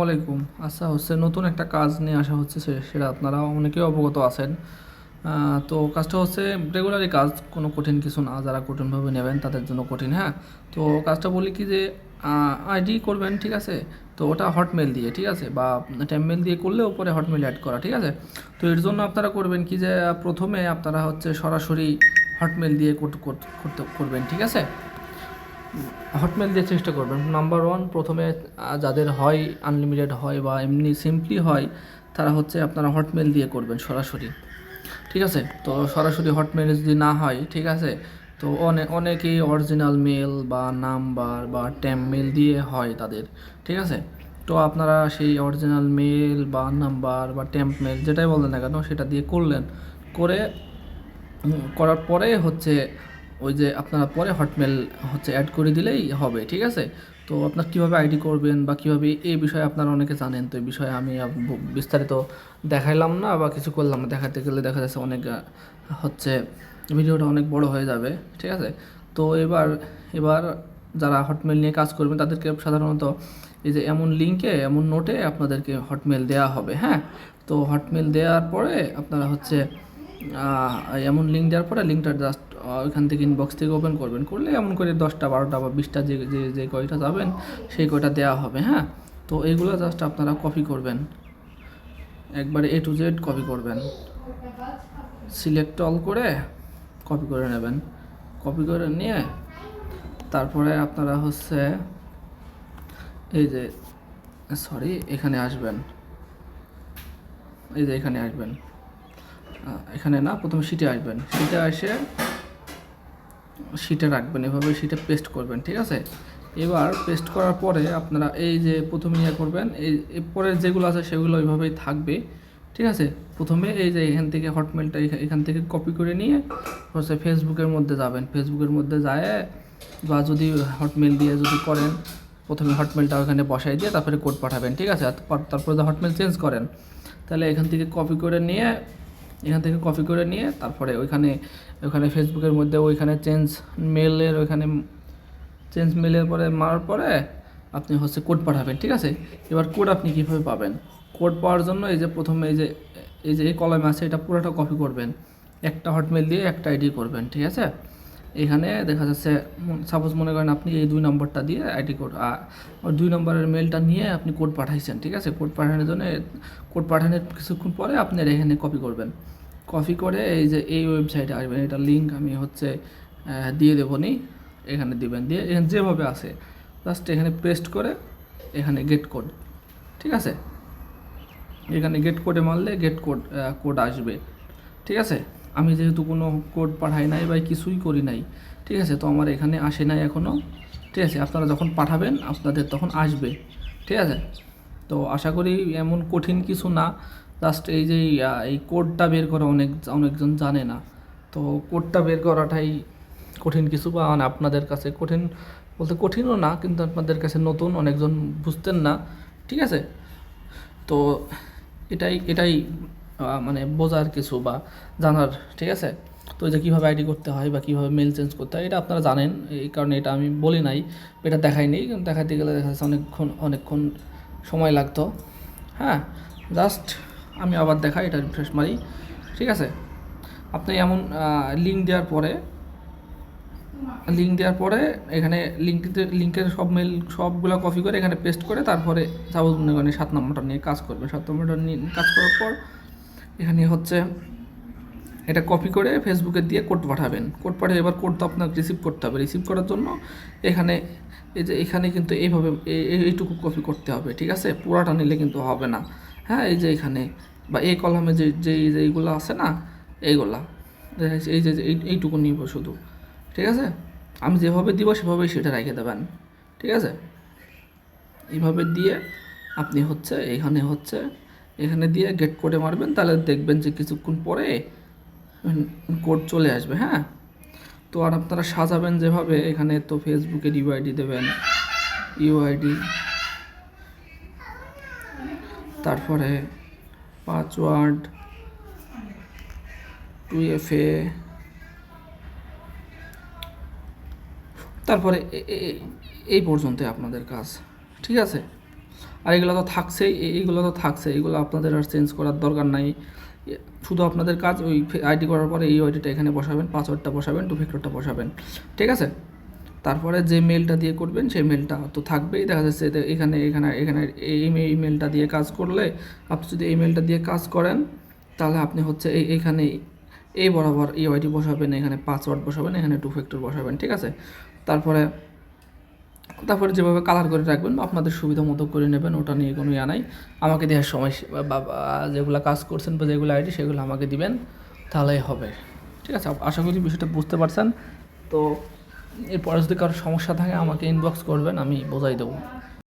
আসসালামু আলাইকুম। আচ্ছা হচ্ছে নতুন একটা কাজ নিয়ে আসা হচ্ছে সেটা আপনারা অনেকেই অবগত আছেন। তো কাজটা হচ্ছে রেগুলারই কাজ, কোনো কঠিন কিছু না। যারা কঠিনভাবে নেবেন, তাদের জন্য কঠিন হ্যাঁ? তো কাজটা বলি কি যে আইডি করবেন, ঠিক আছে? তো ওটা হটমেল দিয়ে, ঠিক আছে? বা ট্যামমেল দিয়ে করলে উপরে হটমেল অ্যাড করা, ঠিক আছে? তো এর জন্য আপনারা করবেন কি যে, প্রথমে আপনারা হচ্ছে সরাসরি হটমেল দিয়ে কর- কর- করতে করবেন, ঠিক আছে? হটমেল দিয়ে চেষ্টা করবেন। নাম্বার ওয়ান প্রথমে যাদের হয় আনলিমিটেড হয় বা এমনি সিম্পলি হয়, তারা হচ্ছে আপনারা হটমেল দিয়ে করবেন সরাসরি। ঠিক আছে? তো সরাসরি হটমেল যদি না হয়, ঠিক আছে? তো অনেক অনেকেই অরিজিনাল মেল বা নাম্বার বা ট্যাম মেল দিয়ে হয় তাদের। ঠিক আছে? তো আপনারা সেই অরিজিনাল মেল বা নাম্বার বা ট্যাম্প মেল যেটাই বলেন না কেন, সেটা দিয়ে করলেন। করে করার পরে হচ্ছে ওই যে আপনারা পরে হটমেল হচ্ছে অ্যাড করে দিলেই হবে, ঠিক আছে? তো আপনার কীভাবে আইডি করবেন বা কীভাবে এই বিষয়ে আপনারা অনেকে জানেন, তো এই বিষয়ে আমি বিস্তারিত দেখাইলাম না বা কিছু করলাম না। দেখাতে গেলে দেখা যাচ্ছে অনেক হচ্ছে ভিডিওটা অনেক বড় হয়ে যাবে, ঠিক আছে? তো এবার এবার যারা হটমেল নিয়ে কাজ করবেন, তাদেরকে সাধারণত এই যে এমন লিঙ্কে এমন নোটে আপনাদেরকে হটমেল দেওয়া হবে হ্যাঁ? তো হটমেল দেওয়ার পরে আপনারা হচ্ছে এমন লিঙ্ক দেওয়ার পরে লিঙ্কটা জাস্ট ওইখান থেকে ইনবক্স থেকে ওপেন করবেন। করলে এমন করে দশটা, বারোটা বা বিশটা যে যে যে কয়টা যাবেন, সেই কয়টা দেওয়া হবে হ্যাঁ? তো এইগুলো জাস্ট আপনারা কপি করবেন। একবারে এ টু জেড কপি করবেন। সিলেক্ট অল করে কপি করে নেবেন। কপি করে নিয়ে তারপরে আপনারা হচ্ছে এই যে সরি এখানে আসবেন। এই যে এখানে আসবেন। এখানে না প্রথমে সিটে আসবেন। সিটে এসে সিটে রাখবেন, এভাবে সিটে পেস্ট করবেন, ঠিক আছে? এবার পেস্ট করার পরে আপনারা এই যে প্রথমে ইয়ে করবেন, এই পরের যেগুলো আছে সেগুলো ওইভাবেই থাকবে, ঠিক আছে? প্রথমে এই যে এখান থেকে হটমেলটা এখান থেকে কপি করে নিয়ে হচ্ছে ফেসবুকের মধ্যে যাবেন। ফেসবুকের মধ্যে যায় বা যদি হটমেল দিয়ে যদি করেন, প্রথমে হটমেলটা ওখানে বসাই দিয়ে তারপরে কোড পাঠাবেন, ঠিক আছে? তারপরে যদি হটমেল চেঞ্জ করেন। তাহলে এখান থেকে কপি করে নিয়ে এখান থেকে কপি করে নিয়ে তারপরে ওইখানে ওইখানে ফেসবুকের মধ্যে ওইখানে চেঞ্জ মেলের ওইখানে চেঞ্জ মেলের পরে মারার পরে আপনি হচ্ছে কোড পাঠাবেন, ঠিক আছে? এবার কোড আপনি কীভাবে পাবেন? কোড পাওয়ার জন্য এই যে প্রথমে এই যে এই যে এই কলমে আছে, এটা পুরোটা কপি করবেন। একটা হটমেল দিয়ে একটা আইডি করবেন, ঠিক আছে? এখানে দেখা যাচ্ছে সাপোজ মনে করেন আপনি এই দুই নম্বরটা দিয়ে আইডি কোড দুই নম্বরের মেলটা নিয়ে আপনি কোড পাঠাইছেন, ঠিক আছে? কোড পাঠানোর জন্য কোড পাঠানোর কিছুক্ষণ পরে আপনি আর এখানে কপি করবেন। কপি করে এই যে এই ওয়েবসাইটে আসবেন, এটা লিঙ্ক আমি হচ্ছে দিয়ে দেবো নি এখানে দিবেন, দিয়ে এখানে যেভাবে আছে জাস্ট এখানে পেস্ট করে এখানে গেট কোড ঠিক আছে? এখানে গেট কোডে মারলে গেট কোড কোড আসবে, ঠিক আছে? আমি যেহেতু কোনো কোড পাঠাই নাই বা কিছুই করি নাই, ঠিক আছে? তো আমার এখানে আসে নাই এখনও ঠিক আছে? আপনারা যখন পাঠাবেন, আপনাদের তখন আসবে, ঠিক আছে? তো আশা করি এমন কঠিন কিছু না জাস্ট এই যে এই কোডটা বের করা অনেক, অনেকজন জানে না। তো কোডটা বের করাটাই কঠিন কিছু বা মানে আপনাদের কাছে কঠিন বলতে কঠিনও না, কিন্তু আপনাদের কাছে নতুন, অনেকজন বুঝতেন না, ঠিক আছে? তো এটাই এটাই মানে বোঝার কিছু বা জানার, ঠিক আছে? তো যে কীভাবে আইডি করতে হয় বা কীভাবে মেল চেঞ্জ করতে হয়, এটা আপনারা জানেন। এই কারণে এটা আমি বলি নাই, এটা দেখাইনি। দেখাতে গেলে দেখা যাচ্ছে অনেকক্ষণ অনেকক্ষণ সময় লাগতো। হ্যাঁ জাস্ট আমি আবার দেখাই, এটা রিফ্রেশ মারি। ঠিক আছে? আপনি এমন লিঙ্ক দেওয়ার পরে লিঙ্ক দেওয়ার পরে এখানে লিঙ্কতে লিঙ্কের সব মেল সবগুলো কপি করে এখানে পেস্ট করে তারপরে সাপোজ মনে করেন সাত নম্বরটা নিয়ে কাজ করবে সাত নম্বরটা নিয়ে কাজ করার পর এখানে হচ্ছে এটা কপি করে ফেসবুকে দিয়ে কোড পাঠাবেন। কোড পাঠিয়ে এবার কোড তো আপনাকে রিসিভ করতে হবে। রিসিভ করার জন্য এখানে এই যে এখানে কিন্তু এইভাবে এই- এই- এইটুকু কপি করতে হবে, ঠিক আছে? পুরাটা নিলে কিন্তু হবে না। হ্যাঁ এই যে এখানে বা এই কলমে যে যে এইগুলো আছে না, এইগুলা। এই যে যে, এই- এইটুকু নিব শুধু, ঠিক আছে? আমি যেভাবে দিব সেভাবেই সেটা রেখে দেবেন, ঠিক আছে? এইভাবে দিয়ে আপনি হচ্ছে, এখানে হচ্ছে এখানে দিয়ে গেট কোডে মারবেন, তাহলে দেখবেন যে কিছুক্ষণ পরে কোড চলে আসবে হ্যাঁ? তো আর আপনারা সাজাবেন যেভাবে, এখানে তো ফেসবুকে ইউআইডি দেবেন ইউআইডি তারপরে পাসওয়ার্ড টু এফ এ তারপরে এই পর্যন্তই আপনাদের কাজ, ঠিক আছে? আর এগুলো তো থাকছেই এইগুলো তো থাকছে, এগুলো আপনাদের আর চেঞ্জ করার দরকার নাই। শুধু আপনাদের কাজ ওই আইডি করার পরে এই আইডিটা এখানে বসাবেন পাসওয়ার্ডটা বসাবেন টু ফ্যাক্টরটা বসাবেন। ঠিক আছে? তারপরে যে মেলটা দিয়ে করবেন, সেই মেলটা তো থাকবেই। দেখা যাচ্ছে এখানে এখানে এখানে এই মেলটা দিয়ে কাজ করলে আপনি যদি এই মেলটা দিয়ে কাজ করেন, তাহলে আপনি হচ্ছে এই এইখানে এই বরাবর ওয়াইটি বসাবেন, এখানে পাসওয়ার্ড বসাবেন, এখানে টু ফ্যাক্টর বসাবেন। ঠিক আছে? তারপরে তারপরে যেভাবে কালার করে রাখবেন আপনাদের সুবিধা মতো করে নেবেন, ওটা নিয়ে কোনো ইয়া নাই। আমাকে দেওয়ার সময় যেগুলো কাজ করছেন বা যেগুলো আইডি, সেগুলো আমাকে দিবেন, তাহলেই হবে। ঠিক আছে আশা করি বিষয়টা বুঝতে পারছেন। তো এরপরে যদি কারোর সমস্যা থাকে, আমাকে ইনবক্স করবেন, আমি বোঝাই দেবো।